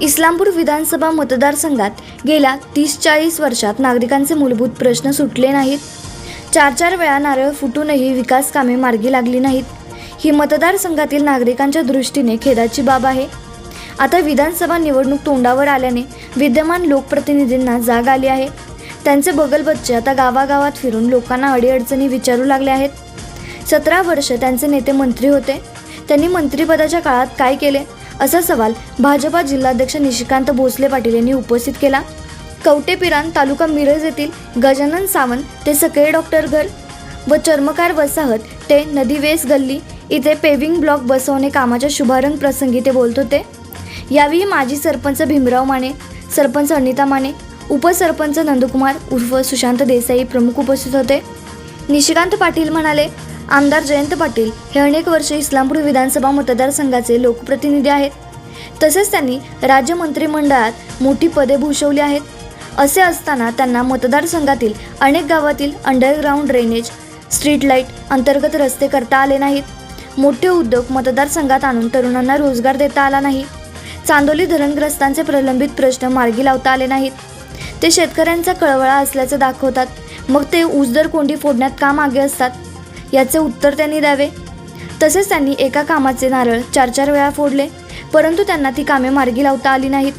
Islampur विधानसभा मतदारसंघात गेल्या तीस चाळीस वर्षात नागरिकांचे मूलभूत प्रश्न सुटले नाहीत. चार चार वेळा नारळ फुटूनही विकास कामे मार्गी लागली नाहीत. ही मतदारसंघातील नागरिकांच्या दृष्टीने खेदाची बाब आहे. आता विधानसभा निवडणूक तोंडावर आल्याने विद्यमान लोकप्रतिनिधींना जाग आली आहे. त्यांचे बगलबच्चे आता गावागावात फिरून लोकांना अडीअडचणी विचारू लागले आहेत. सतरा वर्ष त्यांचे नेते मंत्री होते. त्यांनी मंत्रिपदाच्या काळात काय केले? असा सवाल भाजपा जिल्हाध्यक्ष निशिकांत भोसले पाटील यांनी उपस्थित केला. कवटेपिरान तालुका मिरज येथील गजानन सावंत ते सगळे डॉक्टर घर व चर्मकार वसाहत ते नदीवेस गल्ली इथे पेविंग ब्लॉक बसवणे कामाच्या शुभारंभ प्रसंगी ते बोलत होते. यावेळी माजी सरपंच भीमराव माने सरपंच अनिता माने उपसरपंच नंदकुमार उर्फ सुशांत देसाई प्रमुख उपस्थित होते. निशिकांत पाटील म्हणाले आमदार जयंत पाटील हे अनेक वर्षे इस्लामपूर विधानसभा मतदारसंघाचे लोकप्रतिनिधी आहेत. तसेच त्यांनी राज्य मंत्रिमंडळात मोठी पदे भूषवली आहेत. असे असताना त्यांना मतदारसंघातील अनेक गावातील अंडरग्राऊंड ड्रेनेज स्ट्रीट लाइट अंतर्गत रस्ते करता आले नाहीत. मोठे उद्योग मतदारसंघात आणून तरुणांना रोजगार देता आला नाही. चांदोली धरणग्रस्तांचे प्रलंबित प्रश्न मार्गी लावता आले नाहीत. ते शेतकऱ्यांचा कळवळा असल्याचं दाखवतात. मग ते ऊसदर कोंडी फोडण्यात का मागे असतात? याचे उत्तर त्यांनी द्यावे. तसेच त्यांनी एका कामाचे नारळ चार चार वेळा फोडले परंतु त्यांना ती कामे मार्गी लावता आली नाहीत.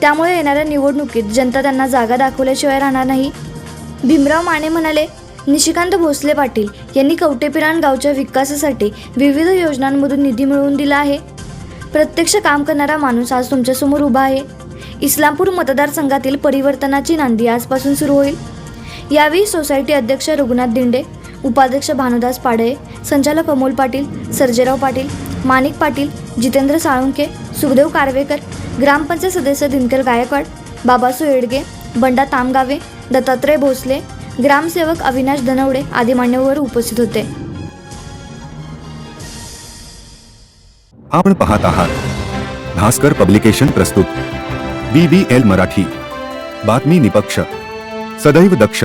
त्यामुळे येणाऱ्या निवडणुकीत जनता त्यांना जागा दाखवल्याशिवाय राहणार नाही. भीमराव माने म्हणाले निशिकांत भोसले पाटील यांनी कवटेपिरान गावच्या विकासासाठी विविध योजनांमधून निधी मिळवून दिला आहे. प्रत्यक्ष काम करणारा माणूस आज तुमच्यासमोर उभा आहे. इस्लामपूर मतदारसंघातील परिवर्तनाची नांदी आजपासून सुरू होईल. यावेळी सोसायटी अध्यक्ष रघुनाथ दिंडे उपाध्यक्ष भानुदास पाडळे संचालक अमोल पाटील सर्जेराव पाटील माणिक पाटील जितेंद्र साळुंके सुखदेव कारवेकर ग्रामपंचायत सदस्य दिनकर गायकवाड बाबासू येडगे बंडा तामगावे दत्तात्रय भोसले ग्रामसेवक अविनाश धनवडे आदी मान्यवर उपस्थित होते. आपण पाहत आहात. भास्कर पब्लिकेशन प्रस्तुत. B B L Marathi. बातमी निपक्ष. सदैव दक्ष.